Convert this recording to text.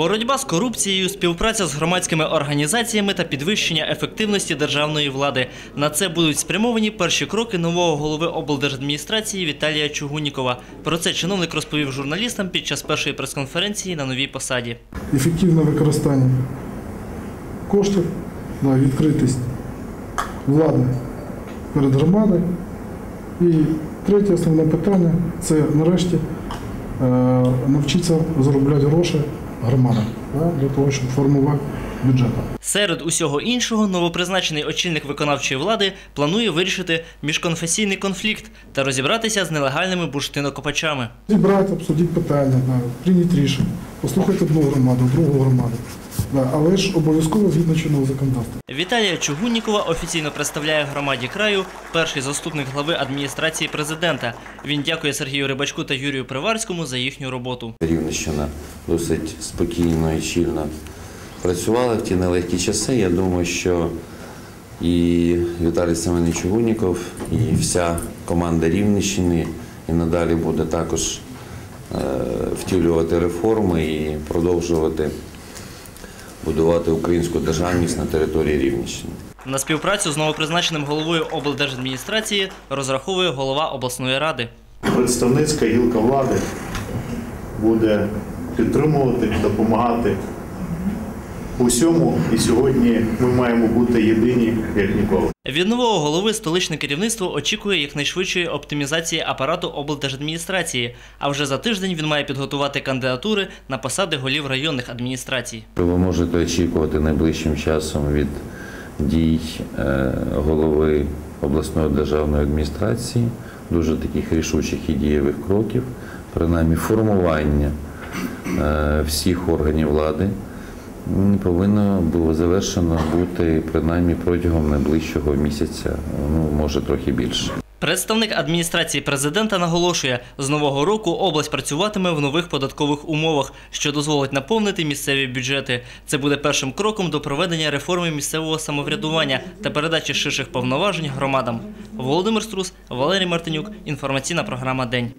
Боротьба з корупцією, співпраця з громадськими організаціями та підвищення ефективності державної влади. На це будуть спрямовані перші кроки нового голови облдержадміністрації Віталія Чугунікова. Про це чиновник розповів журналістам під час першої прес-конференції на новій посаді. ефективне використання коштів, да, відкритість влади перед громадою. І третє основне питання це нарешті е, навчитися заробляти гроші громада для того, щоб формувати бюджет. Серед усього іншого, новопризначений очільник виконавчої влади планує вирішити міжконфесійний конфлікт та розібратися з нелегальними бурштинокопачами. Зібрати, обсудити питання, прийняти рішення, послухати одну громаду, другу громаду. Але ж обов'язково згідно чинного законодавства. Віталія Чугуннікова офіційно представляє громаді краю перший заступник глави адміністрації президента. Він дякує Сергію Рибачку та Юрію Приварському за їхню роботу. Рівненщина досить спокійно і чільно працювала в ті нелегкі часи. Я думаю, що і Віталій Семенович Чугунніков, і вся команда Рівненщини і надалі буде також е, втілювати реформи і продовжувати будувати українську державність на території Рівненщини. На співпрацю з новопризначеним головою облдержадміністрації розраховує голова обласної ради. Представницька гілка влади буде підтримувати, допомагати у всьому. І сьогодні ми маємо бути єдині як ніколи. Від нового голови столичне керівництво очікує якнайшвидшої оптимізації апарату облдержадміністрації. А вже за тиждень він має підготувати кандидатури на посади голів районних адміністрацій. Ви можете очікувати найближчим часом від дій е, голови обласної державної адміністрації дуже таких рішучих і дієвих кроків, принаймні формування всіх органів влади повинно було завершено бути принаймні протягом найближчого місяця, ну може трохи більше. Представник адміністрації президента наголошує, з нового року область працюватиме в нових податкових умовах, що дозволить наповнити місцеві бюджети. Це буде першим кроком до проведення реформи місцевого самоврядування та передачі ширших повноважень громадам. Володимир Струс, Валерій Мартинюк. Інформаційна програма День.